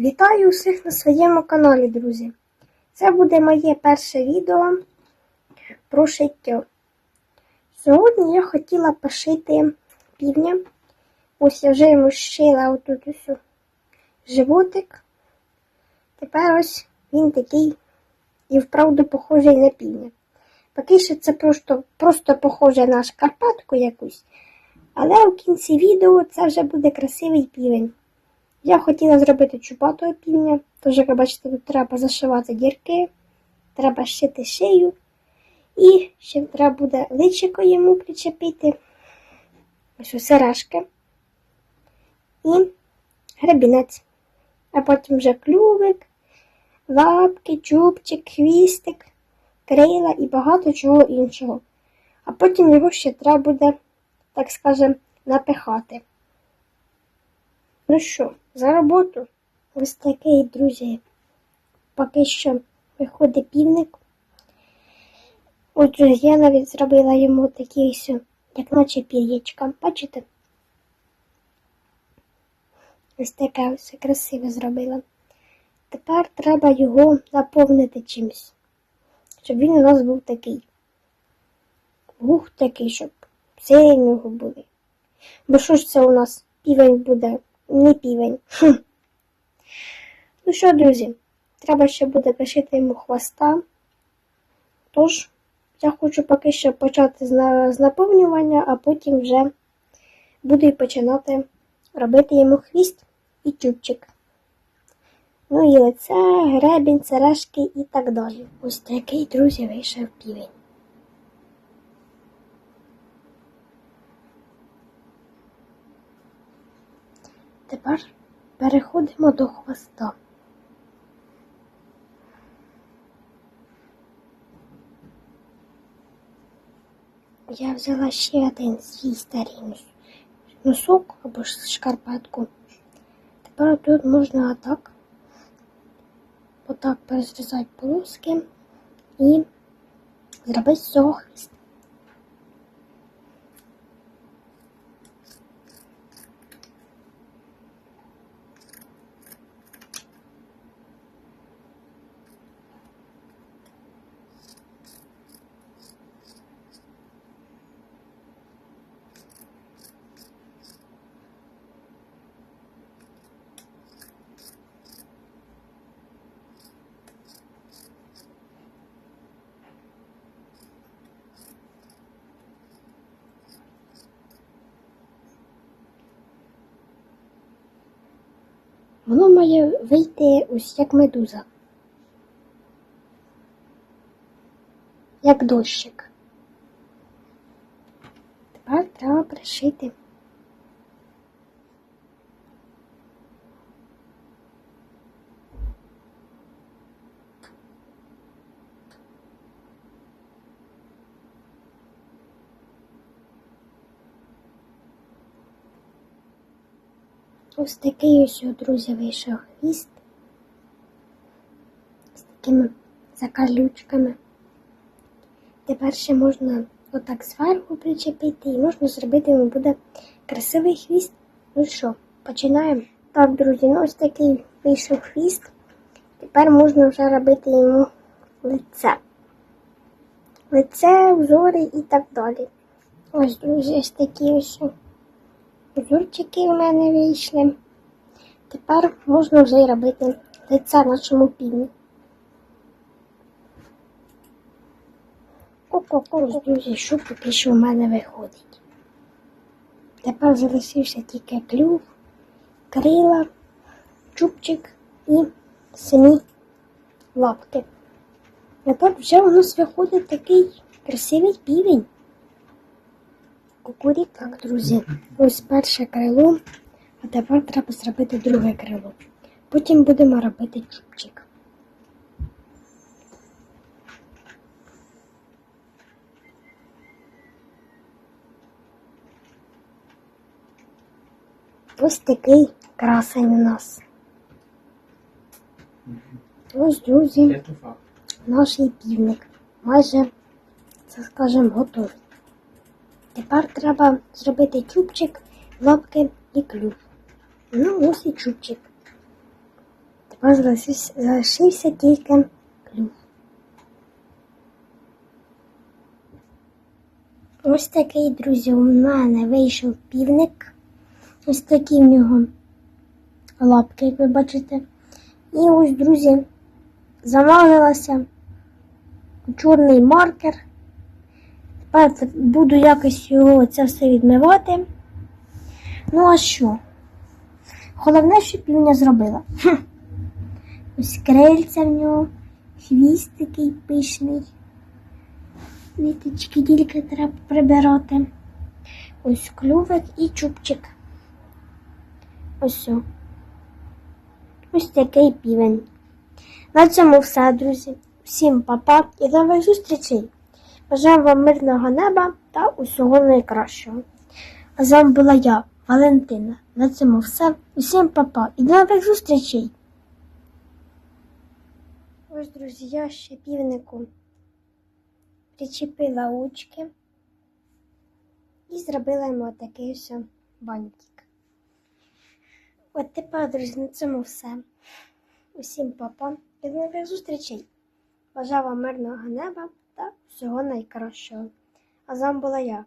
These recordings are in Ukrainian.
Вітаю усіх на своєму каналі, друзі. Це буде моє перше відео про шиття. Сьогодні я хотіла пошити півня. Ось я вже йому шила отут ось животик. Тепер ось він такий і вправду похожий на півня. Поки що це просто, просто похоже на шкарпатку якусь. Але в кінці відео це вже буде красивий півень. Я хотіла зробити чубатого півня, тож, як ви бачите, тут треба зашивати дірки, треба шити шию, і ще треба буде личико йому причепити, ось сережки і гребінець. А потім вже клювик, лапки, чубчик, хвістик, крила і багато чого іншого. А потім його ще треба буде, так скажем, напихати. Ну що, за роботу? Ось такий, друзі, поки що виходить півник. Ось, я навіть зробила йому такі ось, як наче пір'ячка. Бачите? Ось таке ось красиве зробила. Тепер треба його заповнити чимось, щоб він у нас був такий. Гух такий, щоб все в нього були. Бо що ж це у нас півень буде? Не півень. Хм. Ну що, друзі, треба ще буде пришити йому хвоста. Тож, я хочу поки що почати з, наповнювання, а потім вже буду починати робити йому хвіст і чубчик. Ну і лице, гребінь, сережки і так далі. Ось такий, друзі, вийшов півень. Тепер переходимо до хвоста. Я взяла ще один свій старий носок або ж шкарпетку. Тепер тут можна отак, отак перезрізати полоски і зробити з цього хвіст. Воно має вийти ось як медуза. Як дощик. Тепер треба пришити. Ось такий ось, друзі, вийшов хвіст з такими закалючками. Тепер ще можна отак зверху причепити і можна зробити йому буде красивий хвіст. Ну що, починаємо. Так, друзі, ну ось такий вийшов хвіст. Тепер можна вже робити йому лице. Лице, узори і так далі. Ось, друзі, ось такі ось. Узорчики у мене вийшли. Тепер можна вже й робити лице нашому півні. Ко-ко-ко, друзі, що поки що у мене виходить. Тепер залишився тільки клюв, крила, чубчик і самі лапки. А так вже у нас виходить такий красивий півень. Кукурік. Так, друзі, ось перше крило, а тепер треба зробити друге крило. Потім будемо робити чубчик. Ось такий красень у нас. Ось, друзі, наш півник. Майже, це скажемо, готовий. Тепер треба зробити чубчик, лапки і клюв. Ну, ось і чубчик. Ось залишився, тільки клюв. Ось такий, друзі, у мене вийшов півник. Ось такі в нього лапки, як ви бачите. І ось, друзі, замазалася чорний маркер. Тепер буду якось його це все відмивати. Ну, а що? Головне, що півня зробила. Хм. Ось крильця в нього, хвіст такий пишний. Ниточки тільки треба прибирати. Ось клювик і чубчик. Ось. Ось такий півень. На цьому все, друзі. Всім па-па і до нових зустрічей. Бажаю вам мирного неба та усього найкращого. А з вами була я, Валентина. На цьому все. Усім па-па і до нових зустрічей. Ось, друзі, я ще півнику причепила очки і зробила йому такий ось бантик. От тепер, друзі, на цьому все. Усім па-па і до нових зустрічей. Бажаю вам мирного неба та всього найкращого. А з вами була я,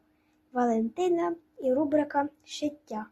Валентина і рубрика Шиття.